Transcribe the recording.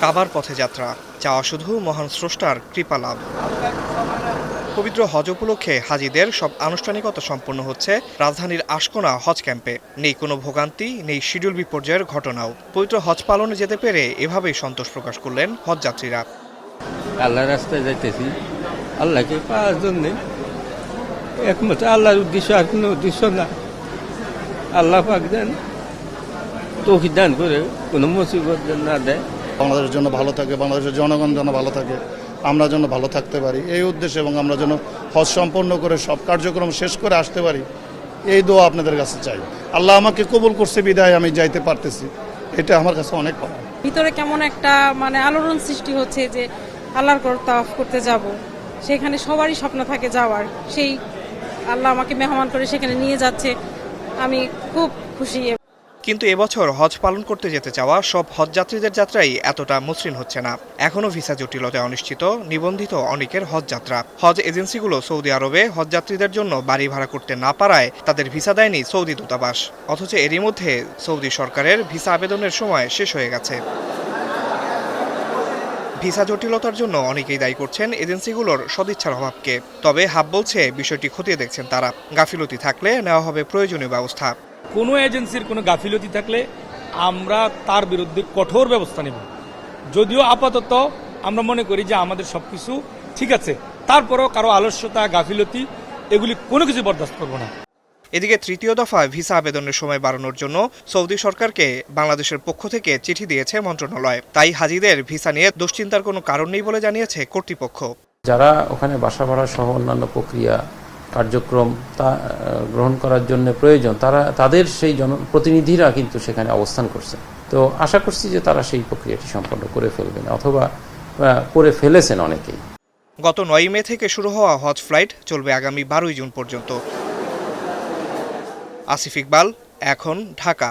কাবার পথে যাত্রা চাওয়া শুধু মহান স্রষ্টার কৃপা লাভ। পবিত্র হজ উপলক্ষে হাজিদের সব আনুষ্ঠানিকতা সম্পন্ন হচ্ছে রাজধানীর আশকোনা হজ ক্যাম্পে। নেই কোনো ভোগান্তি, নেই শিডিউল বিপর্যয়ের ঘটনাও। পবিত্র হজ পালনে যেতে পেরে এভাবেই সন্তোষ প্রকাশ করলেন হজযাত্রীরা। আল্লাহ রাস্তায় যাইতেছি। আল্লাহকে একমাত্র আল্লাহর উদ্দেশ্য আর কোনো উদ্দেশ্য না। আল্লাহ পাক দেন তৌফিক দান করে, কোনো মুসিবত না দেয়। বাংলাদেশের জন্য ভালো থাকে, বাংলাদেশের জনগণ যেন ভালো থাকে, আমরা যেন ভালো থাকতে পারি। এই উদ্দেশ্যে এবং আমরা যেন হজ সম্পন্ন করে সব কার্যক্রম শেষ করে আসতে পারি, এই দোয়া আপনাদের কাছে চাই। আল্লাহ আমাকে কবুল করছে, বিদায়, আমি যাইতে পারতেছি। এটা আমার কাছে অনেক পাওয়া ভিতরে কেমন একটা মানে আলোড়ন সৃষ্টি হচ্ছে যে আল্লাহর কর তাওয়াফ করতে যাব। সেখানে সবারই স্বপ্ন থাকে যাওয়ার। সেই আল্লাহ আমাকে মেহমান করে সেখানে নিয়ে যাচ্ছে। আমি খুব খুশি কিন্তু এবছর হজ পালন করতে যেতে চাওয়া সব হজযাত্রীদের যাত্রাই এতটা মসৃণ হচ্ছে না। এখনও ভিসা জটিলতায় অনিশ্চিত, নিবন্ধিত অনেকের হজ যাত্রা। হজ এজেন্সিগুলো সৌদি আরবে হজযাত্রীদের জন্য বাড়ি ভাড়া করতে না পারায় তাদের ভিসা দেয়নি সৌদি দূতাবাস। অথচ এরই মধ্যে সৌদি সরকারের ভিসা আবেদনের সময় শেষ হয়ে গেছে। ভিসা জটিলতার জন্য অনেকেই দায়ী করছেন এজেন্সিগুলোর সদিচ্ছার অভাবকে। তবে হাব বলছে, বিষয়টি খতিয়ে দেখছেন তারা। গাফিলতি থাকলে নেওয়া হবে প্রয়োজনীয় ব্যবস্থা। কোনো এজেন্সির কোনো গাফিলতি থাকলে আমরা তার বিরুদ্ধে কঠোর ব্যবস্থা নেব। যদিও আপাতত আমরা মনে করি যে আমাদের সব কিছু ঠিক আছে। তারপরেও কারও আলস্যতা গাফিলতি এগুলি কোনো কিছু বরদাস্ত করব না। এদিকে তৃতীয় দফা ভিসা আবেদনের সময় বাড়ানোর জন্য সৌদি সরকারকে বাংলাদেশের পক্ষ থেকে চিঠি দিয়েছে মন্ত্রণালয়। তাই হাজিদের ভিসা নিয়ে দুশ্চিন্তার কোনো কারণ নেই বলে জানিয়েছে কর্তৃপক্ষ। যারা ওখানে বাসা ভাড়া সহ অন্যান্য প্রক্রিয়া কার্যক্রম তা গ্রহণ করার জন্য প্রয়োজন, তারা, তাদের সেই জনপ্রতিনিধিরা কিন্তু সেখানে অবস্থান করছে। তো আশা করছি যে তারা সেই প্রক্রিয়াটি সম্পন্ন করে ফেলবেন অথবা করে ফেলেছেন অনেকেই। গত নয় মে থেকে শুরু হওয়া হজ ফ্লাইট চলবে আগামী বারোই জুন পর্যন্ত। আসিফ ইকবাল, এখন ঢাকা।